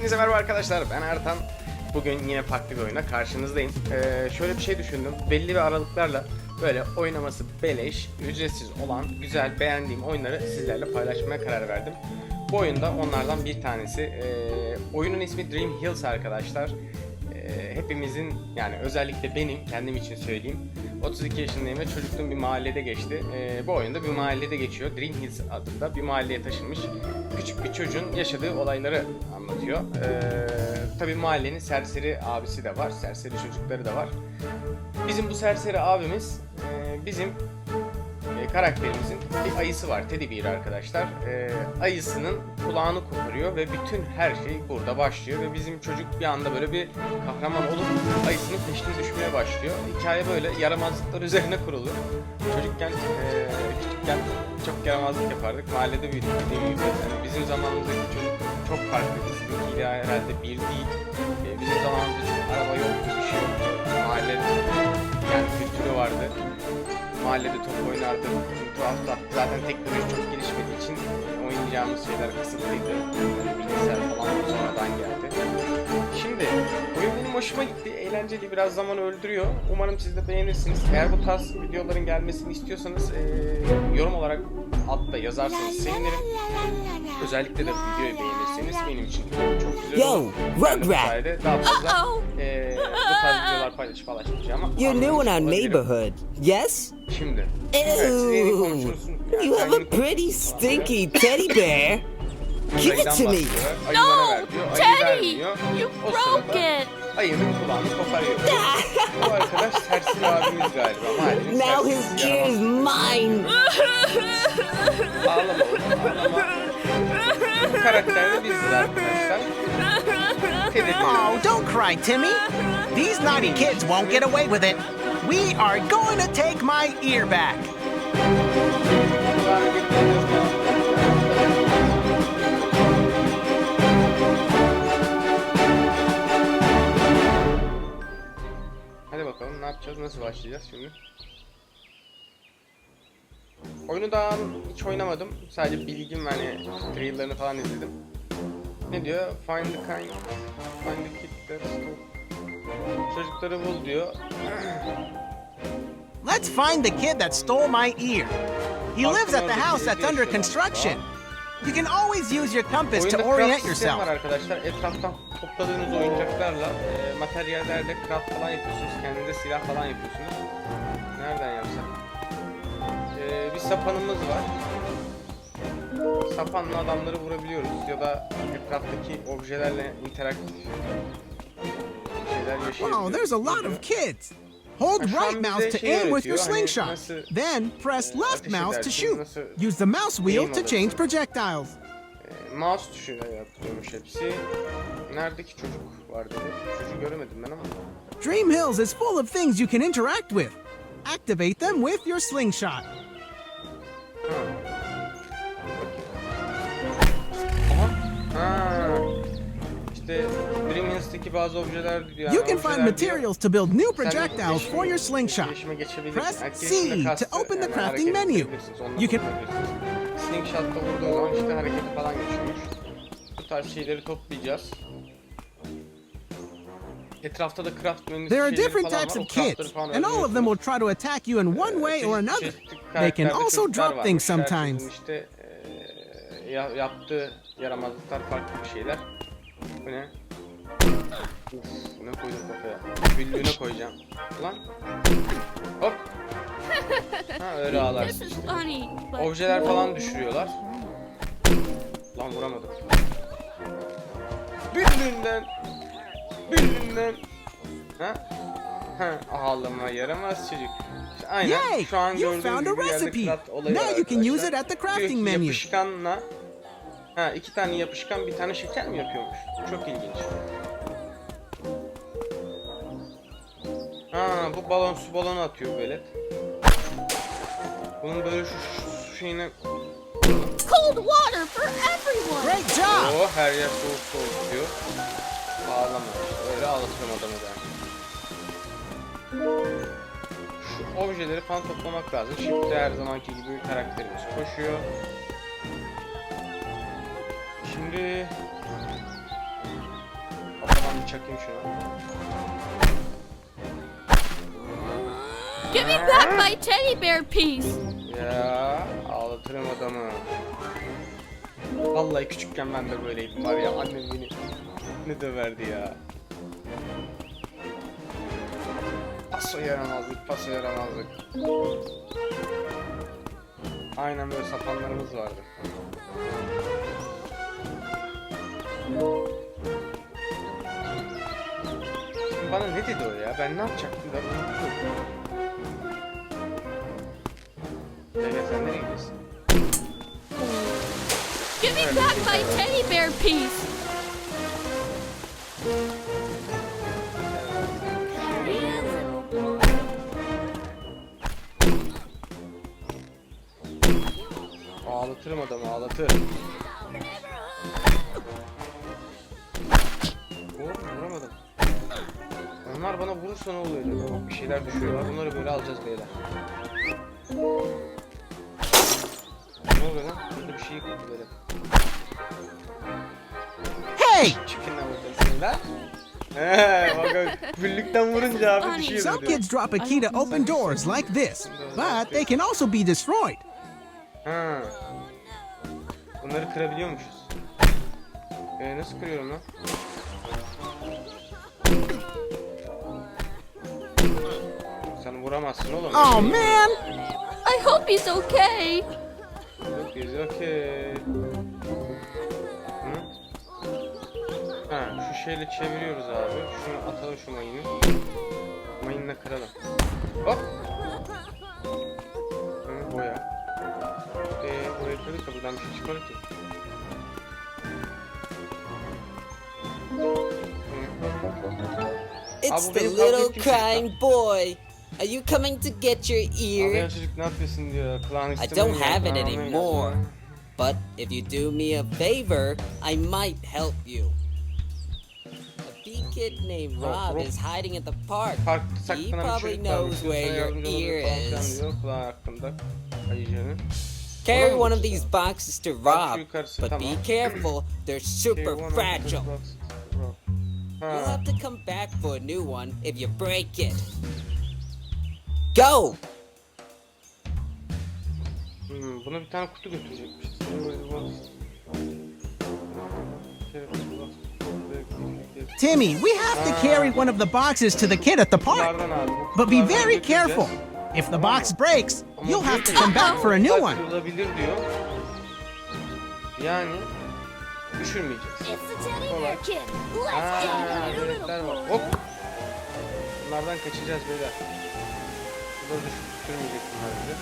Hepinize merhaba arkadaşlar. Ben Ertan. Bugün yine farklı bir oyuna karşınızdayım. Ee, şöyle bir şey düşündüm. Belli bir aralıklarla böyle oynaması beleş, ücretsiz olan güzel, beğendiğim oyunları sizlerle paylaşmaya karar verdim. Bu oyunda onlardan bir tanesi. Ee, oyunun ismi Dream Hills arkadaşlar. Ee, hepimizin yani özellikle benim kendim için söyleyeyim 32 yaşındayım ve çocukluğum bir mahallede geçti. Ee, bu oyunda bir mahallede geçiyor. Dream Hills adında bir mahalleye taşınmış küçük bir çocuğun yaşadığı olayları anlatıyor. Ee, tabii mahallenin serseri abisi de var, serseri çocukları da var. Bizim bu serseri abimiz e, bizim e, karakterimizin bir ayısı var. Teddy Bear arkadaşlar. E, ayısının kulağını koparıyor ve bütün her şey burada başlıyor ve bizim çocuk bir anda böyle bir kahraman olup ayısının peşine düşmeye başlıyor. Hikaye böyle yaramazlıklar üzerine kurulu. Çocukken e, küçükken çok yaramazlık yapardık. Mahallede büyüdük dediğim gibi. Yani bizim zamanımızdaki çocuk çok farklı. Sizinkiyle herhalde bir değil. E, bizim zamanımızda çok araba yoktu, bir şey yoktu. Mahalle yani kültürü vardı mahallede top oynardık. Tuhaf tuhaf. Zaten teknoloji çok gelişmediği için oynayacağımız şeyler kısıtlıydı. Yani bilgisayar falan sonradan geldi. Şimdi oyun benim hoşuma gitti. Eğlenceli biraz zaman öldürüyor. Umarım siz de beğenirsiniz. Eğer bu tarz videoların gelmesini istiyorsanız eee, yorum olarak altta yazarsanız sevinirim. Özellikle de videoyu beğenirseniz benim için çok güzel Yo, olur. Ben Rugrat. daha fazla Uh-oh. eee, bu tarz videolar paylaşıp paylaşmayacağım ama You're new in our anlamış olabilirim. neighborhood, yes? Şimdi. Evet, siz yeni Ew, konuşuyorsun. Yani you sen have a yeni pretty konuşuyorsun. stinky teddy bear. Give it Ayıdan to me. bahsediyor. Ayı bana No, ver diyor. Ayı Teddy, vermiyor. you O broke it. Ayının kulağını koparıyor. Bu arkadaş serseri abimiz galiba. Mahallenin Now his serserisi, ear is yaramaz. mine. Ağlama oğlum ağlama. Bu karakter de biziz arkadaşlar. Oh, don't cry, Timmy. These naughty kids won't get away with it. We are going to take my ear back. Hadi bakalım ne yapacağız, nasıl başlayacağız şimdi? Oyunu daha hiç oynamadım. Sadece bilgim ve hani trailerını falan izledim. Ne diyor? Find the kind, find the kid that stole. Çocukları bul diyor. Let's find the kid that stole my ear. He lives at the house that's under construction. You can always use your compass to orient sistemi var yourself. arkadaşlar. Etraftan topladığınız oyuncaklarla e, materyallerle craft falan yapıyorsunuz. Kendinize silah falan yapıyorsunuz. Nereden yapsak? E, bir sapanımız var. Sapanla adamları vurabiliyoruz ya da etraftaki objelerle interaktif şeyler. Wow, there's a lot of kids. Hold right mouse to şey aim with your hani slingshot. Then press e, left mouse to shoot. Use the mouse wheel to change projectiles. E, mouse tuşuyla yaptırıyormuş hepsi. Neredeki çocuk var dedi. Çocuğu göremedim ben ama. Dream Hills is full of things you can interact with. Activate them with your slingshot. İşte Dream bazı objeler diyor. You can find materials to build new projectiles for your slingshot. Press C to open the crafting menu. You can-. Slingshot'ta vurduğun zaman işte hareketi falan geçiyormuş. Bu tarz şeyleri toplayacağız. Etrafta da craft menüsü There are different types of O craftları kids, falan and all of them will try to attack you in one way or another. They can also drop things sometimes. işte yaptığı yaramazlıklar farklı bir şeyler. Bu ne? Uf, ne koydum kafaya? Güllüğüne koyacağım. Lan. Hop. Ha öyle ağlarsın işte. Objeler falan düşürüyorlar. Lan vuramadım. Büllüğünden. Büllüğünden. Ha? Ha, ağlama yaramaz çocuk. Aynen Yay! şu an You gördüğünüz found a gibi yerde recipe. craft olayı Now var you can use arkadaşlar. it at the Diyor ki, crafting menu. Yapışkanla Ha iki tane yapışkan bir tane şeker mi yapıyormuş? Çok ilginç. Ha bu balon su balonu atıyor böyle. Bunun böyle şu, şu şeyine cold water for everyone. Great job! o her yer soğuk soğuk diyor. Ağlama işte öyle ağlatıyorum adamı ben. Şu objeleri falan toplamak lazım. Şimdi her zamanki gibi karakterimiz koşuyor. Şimdi çakayım şuna. Give me back my teddy bear piece. Ya ağlatırım adamı. Vallahi küçükken ben de böyleydim var ya annem beni ne döverdi ya. Paso yaramazlık, paso yaramazlık. Aynen böyle sapanlarımız vardı. Bana ne dedi o ya? Ben ne yapacaktım ben unuttum. Leyla sen nereye gidiyorsun? Give me back my teddy bear piece. Ağlatırım adamı ağlatır. Bana vurursa ne oluyor acaba? Bak bir şeyler düşüyorlar. Bunları böyle alacağız beyler. Ne oluyor lan? Burada bir şey yıkıldı böyle. Hey! Çiftliğinden vuracaksın lan. He bak güllükten vurunca abi düşüyor Some diyor. kids drop a key to open doors like this, but they can also be destroyed. Ha. Bunları kırabiliyormuşuz. Ee, nasıl kırıyorum lan? Sen vuramazsın oğlum. Oh man! I hope he's okay. Yok biz okey. Hı? Ha şu şeyle çeviriyoruz abi. Şunu atalım şu mayını. Mayınla kıralım. Hop. Hı, boya. Ee, boya kırdık da buradan bir şey çıkmadı ki. It's Abi the little ettiğim crying boy. Are you coming to get your Ağlayan ear? çocuk ne yapıyorsun diyor. Kulağını I don't have it anymore. But if you do me a favor, I might help you. A bee kid named Oh, Rob Rob. is hiding at the park. Parkta He saklanan bir probably çocuk knows where your ear is. diyor. Kulağı hakkında. Ayıcığını. Carry one of these boxes to Rob, yukarısı, but tamam. be careful, they're super fragile. of the box- Rock. You'll have to come back for a new one if you break it. Go! Hmm, buna bir tane kutu götürecekmişiz. Timmy, we have to carry one of the boxes to the kid at the park. But be very careful. If the box breaks, you'll have to come back for a new one. Yani düşürmeyeceğiz. Kolay. Aa. Hop. Bunlardan kaçacağız beyler. Düş düşürmeyecek bunlar bizi.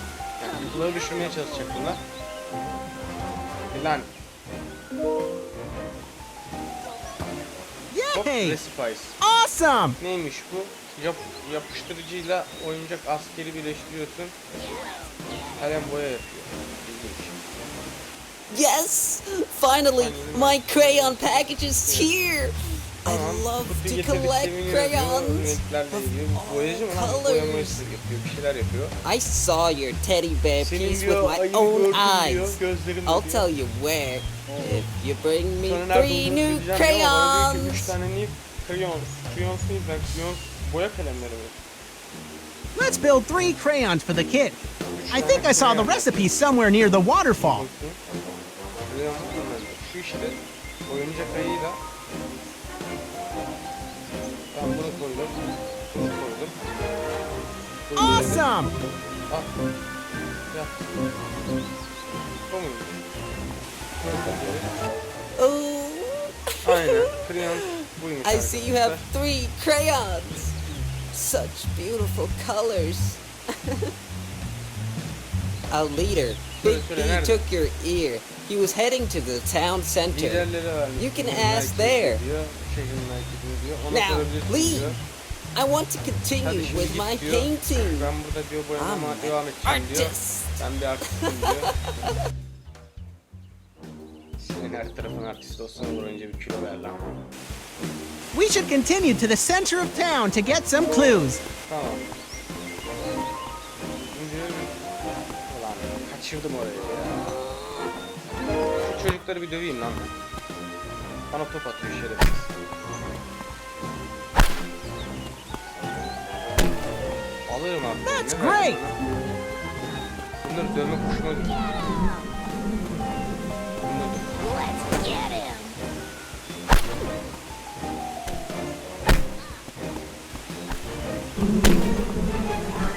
Yani kutuları düşürmeye çalışacak bunlar. Lan. Hop, Yay! Recipice. Awesome! Neymiş bu? Yap, yapıştırıcıyla oyuncak askeri birleştiriyorsun. Kalem boya yapıyor. İlginç. Yes! Finally, my crayon package is here! Tamam, I love kutuyu to collect crayons Renklerle of ilgili. all Boyacı mı lan? Boyama colors. yapıyor, bir şeyler yapıyor. I saw your teddy bear Senin piece diyor, with my own gördüm diyor, eyes. I'll diyor. tell you where. If you bring me Sonra three new söyleyeceğim ya, bana diyor ki, Üç crayons. tane new crayon. Crayon değil ben crayon boya kalemleri mi? Let's build three crayons for the kid. I think I saw the recipe somewhere near the waterfall. Bakayım. Crayon var mı bende? Şu işte oyuncak ayıyla Bunu koydum. Bunu koydum. Awesome! Bu? Oh, Aynen. Buymuş I see you have three crayons. Such beautiful colors. A leader, Big B, took your ear. He was heading to the town center. You can ask there. Diyor. Ona Now, leave. diyor. I want to continue with my diyor. painting. Ben burada diyor boyamama I'm devam an edeceğim diyor. artist. Ben bir artistim diyor. Senin her tarafın artist olsun olur önce bir kilo ver lan. We should continue to the center of town to get some clues. Tamam. Şimdi ulan kaçırdım orayı ya. Şu çocukları bir döveyim lan ben. Bana top atıyor şerefsiz. Alırım abi. That's great. Bunları dövme kuşuna dur. Bunları dur. Let's get him.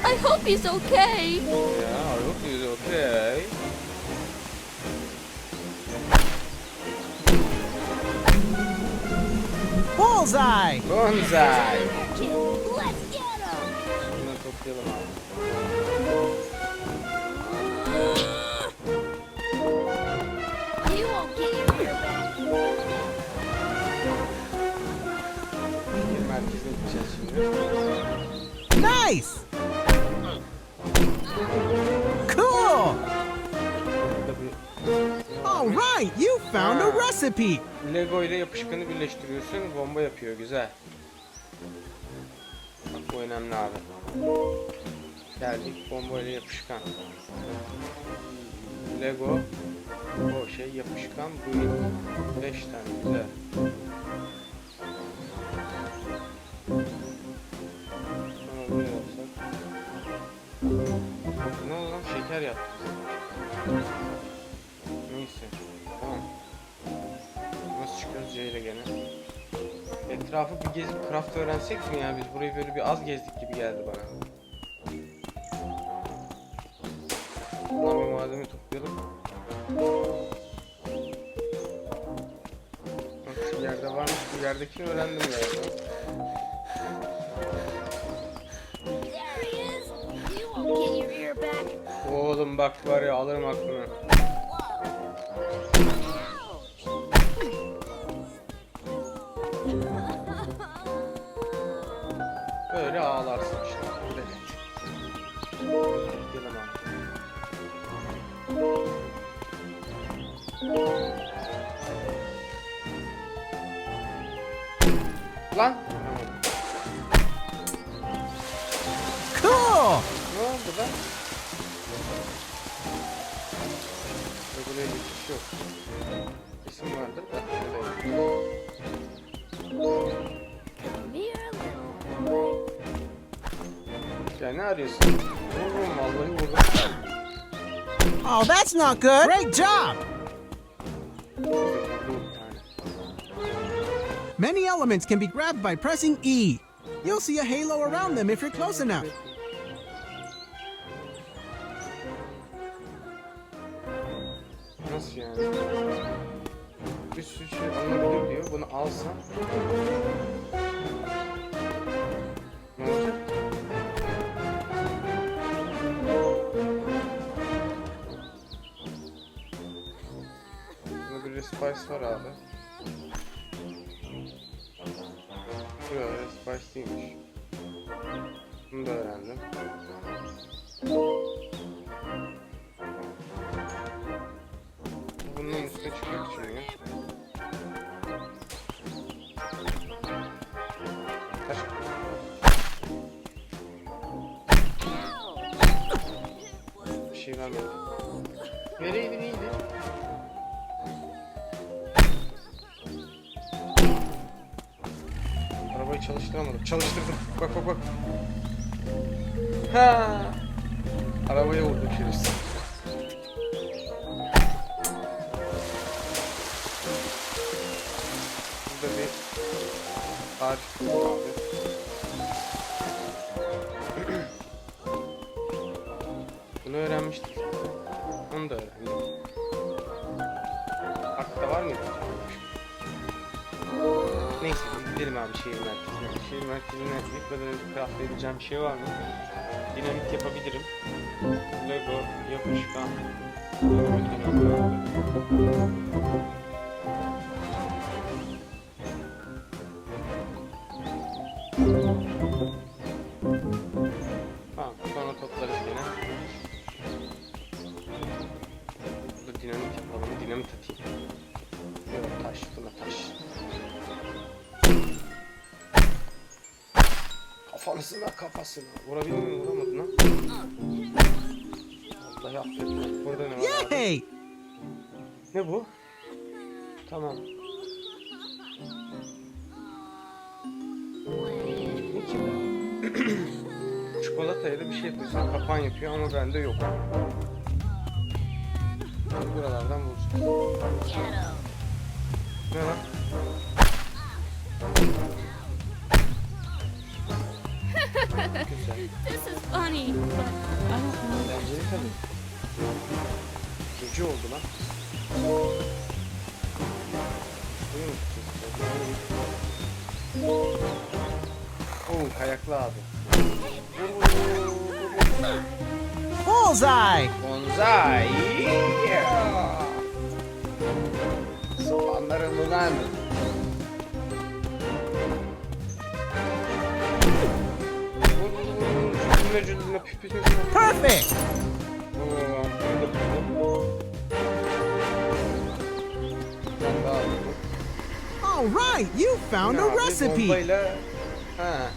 I hope he's okay. Yeah, I hope he's okay. Bullseye! Bonsai. Toplayalım abi. You won't get your ear back. Bir merkezine gideceğiz şimdi. Nice! Cool! Burada All right, you found a recipe. Lego ile yapışkanı birleştiriyorsun, bomba yapıyor. Güzel. Bu önemli abi. Geldik bomba ile yapışkan. Lego o şey yapışkan bu 5 tane güzel. Sonra buraya yapsak. Ne oldu lan? Şeker yaptı. Neyse. Tamam. Nasıl çıkıyoruz C ile gene? Etrafı bir gezip craft öğrensek mi ya? Biz burayı böyle bir az gezdik gibi geldi bana. Buradan bir malzeme toplayalım. Bak şu yerde varmış. Bu yerdekini öğrendim. You back. Oğlum bak var ya alırım aklını. Böyle ağlarsın işte. Böyle. Gidelim abi. Lan! Ne arıyorsun? Vururum vallahi vururum. Oh, that's not good. Great job! Vurdum bir tane. Many elements can be grabbed by pressing E. You'll see a halo around them if you're close enough. Nasıl yani? Bir sürü şey alınabilir diyor. Bunu alsam. Ne olacak? Respice var abi. Respice değilmiş. Bunu da öğrendim. Bunun üstüne ya. Taş. Bir şey? Çalıştıramadım. Çalıştırdım. Bak bak bak. Ha. Arabaya vurdum şerefsiz. Burada bir ağaç abi. Bunu öğrenmiştik. Onu da öğrendim. Akta var mıydı? Gidelim abi şehir merkezine. Şehir merkezine gitmeden önce craft edeceğim şey var mı? Dinamit yapabilirim. Lego, yapışkan. Dinamit Kafasına kafasına. Vurabildin mi? Vuramadın ha? Vallahi affetme. Burada ne var abi? Yay! Ne bu? Tamam. Ne ki bu? Çikolata çikolatayla da bir şey yapıyorsun. Kapan yapıyor ama bende yok. Buralardan bulacağım. Ne lan? İs funny, but I don't know. Eğlenceli tabii. Gece oldu lan. Mı? Oo kayaklı abi. Bullseye! Bonsai. Yeah. Soğanlarım ulan. Perfect! All right, you found a recipe. Bombayla... Ha.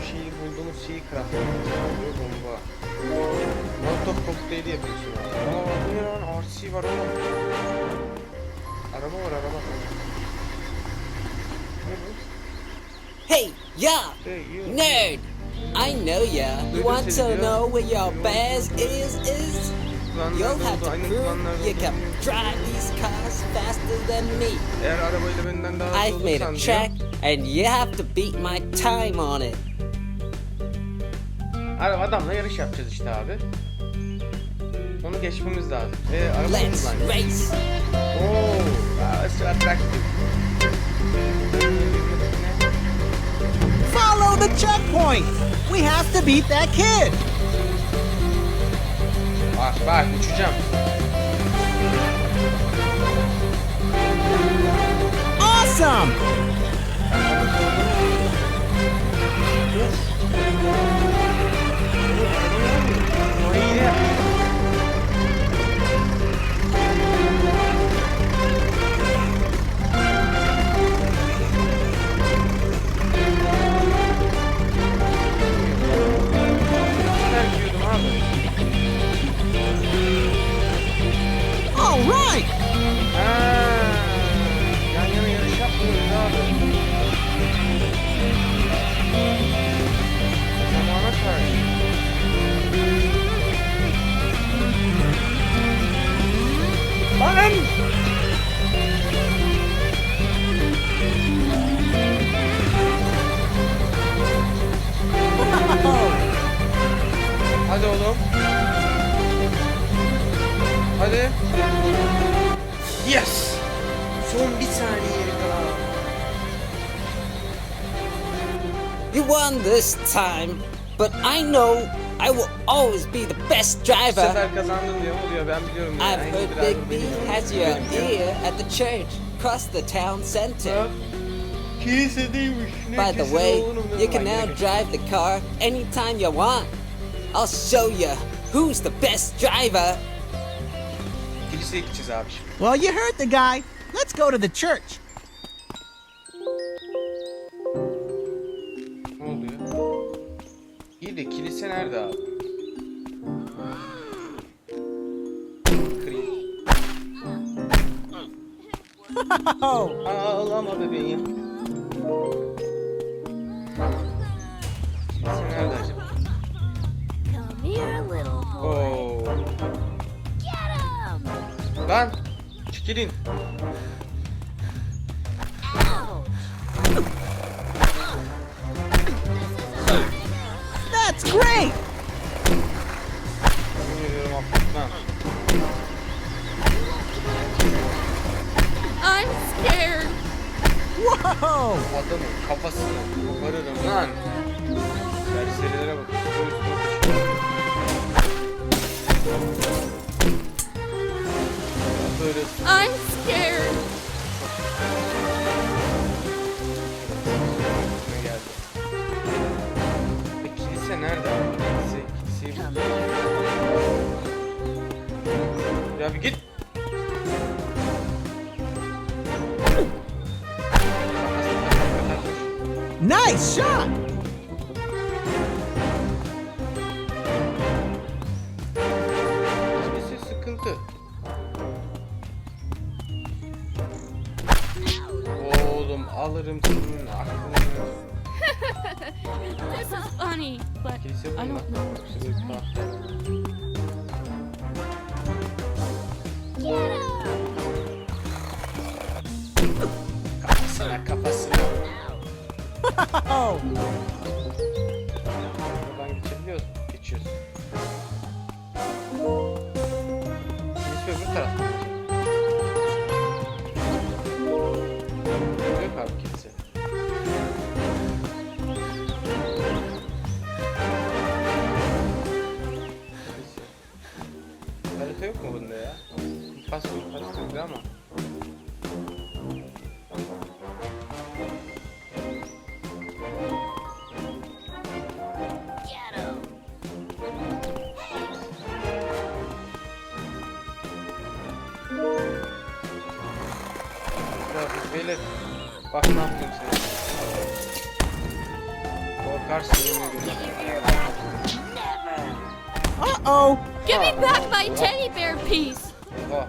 Şu şeyi bulduğumuz şeyi craftlamak istiyor bomba. Molotov kokteyli yapıyorsun abi. Aa bu ne lan? RC var oğlum. Araba var araba. Ne bu? Hey, yeah, Hey you. nerd! I know ya. You want to know where your baz is? Is you'll have to prove you can drive these cars faster than me. Eğer arabayla benden daha hızlı I've made a olursan check, and you have to beat my time on it. Ara- Adamla yarış yapacağız işte abi. Onu geçmemiz lazım. Ve Let's race. Oh, that's attractive. Follow the checkpoint! We have to beat that kid! Bak bak uçacağım. Awesome! O time, but I know I will always be the best Bu driver. sefer kazandın diyor oluyor ben biliyorum. ya. I've En heard driver Big B has your Benim ear at the church, across the town center. Kilisedeymiş. Ne By the way, you can now drive the car anytime you want. I'll show you who's the best driver. Kiliseye gideceğiz abi şimdi. Well, you heard the guy. Let's go to the church. Ağlama bebeğim. Kilise nerede acaba? Come here, little boy. Oo. Get him. Lan! Çekilin. Bu adamın kafasını koparırım lan. Serserilere bak. Böyle I'm scared. geldi. E, kilise nerede? Kilise, kiliseyi. Ya bir git. Nice shot! Sıkıntı. Oğlum alırım senin aklını. This is funny, but Kilise I don't know. Yoksa Buradan geçebiliyoruz. Geçiyoruz. Kilise öbür tarafta. Yok abi kilise. Kilise. Harita yok mu bunda ya? Pas pas gibi ama. Böyle bak ne yaptım sana. Korkarsın yemin ediyorum. uh-oh. Give me back my teddy bear piece. Oha.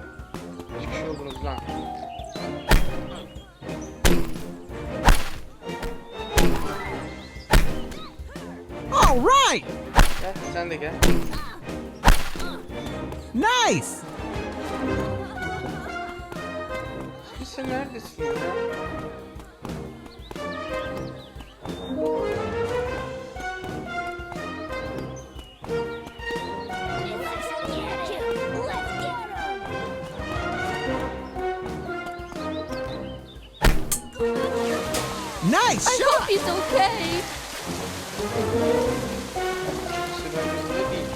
Kaç kişi oldunuz lan? All right. Gel sen de gel. Nice. Get him! Nice I shot. hope he's okay. Kimse bence burada değil.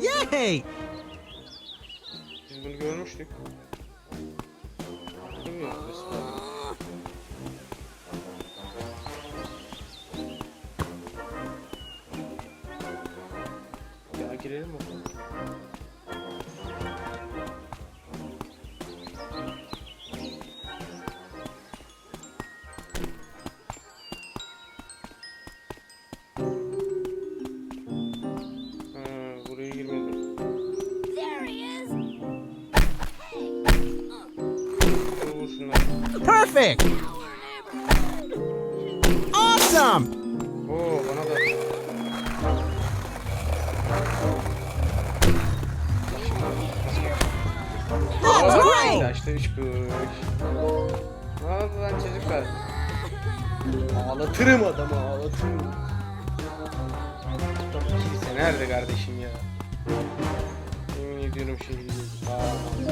Yay. Şunları. Perfect. Awesome. Oo bana da. That's great. Yaşta üç kuruş. Ne oldu lan çocuklar? Ağlatırım adamı ağlatırım. Kilise nerede kardeşim ya? Yemin ediyorum gezdim. Aa,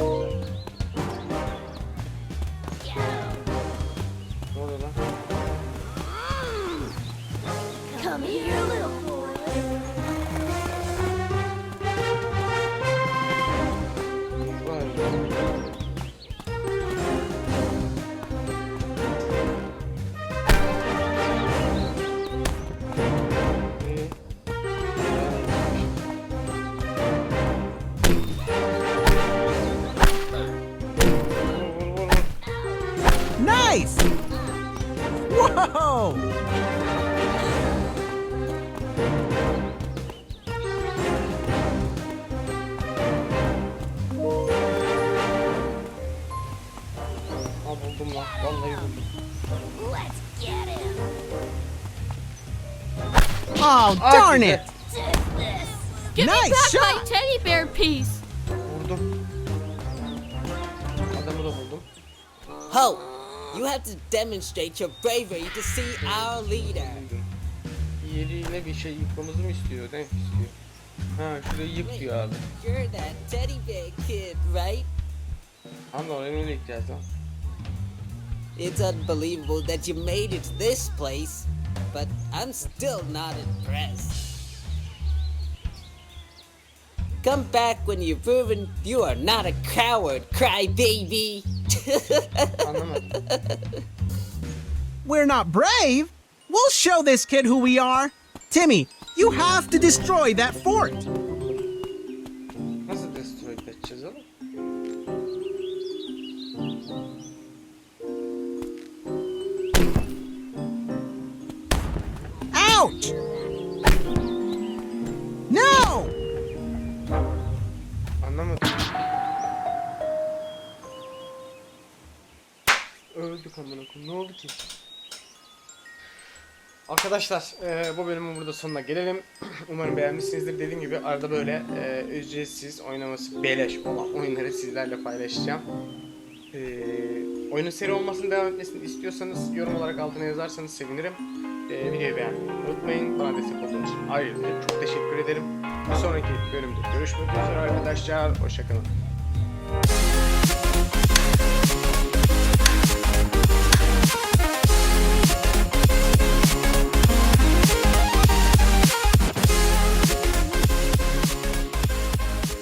Come Oh, Ah, darn güzel. it. Give Nice me back my shot. teddy bear piece. Vurdum. Adamı da buldum. Ho! You have to demonstrate your bravery to see our leader. Yeriyle bir şey yıkmamızı mı istiyor? Ne istiyor? Ha şurayı yık diyor abi. You're that teddy bear kid, right? Ama oraya gideceğiz lan? It's unbelievable that you made it to this place, but I'm still not impressed. Come back when you've proven you are not a coward, crybaby. We're not brave. We'll show this kid who we are. Timmy, you have to destroy that fort. Amına. Ne oldu ki? Arkadaşlar e, bu bölümün burada sonuna gelelim. Umarım beğenmişsinizdir. Dediğim gibi arada böyle e, ücretsiz oynaması beleş olan oyunları sizlerle paylaşacağım. E, oyunun seri olmasını devam etmesini istiyorsanız yorum olarak altına yazarsanız sevinirim. E, videoyu beğenmeyi unutmayın. Bana destek olduğunuz için ayrıca çok teşekkür ederim. Bir sonraki bölümde görüşmek üzere arkadaşlar. Hoşçakalın.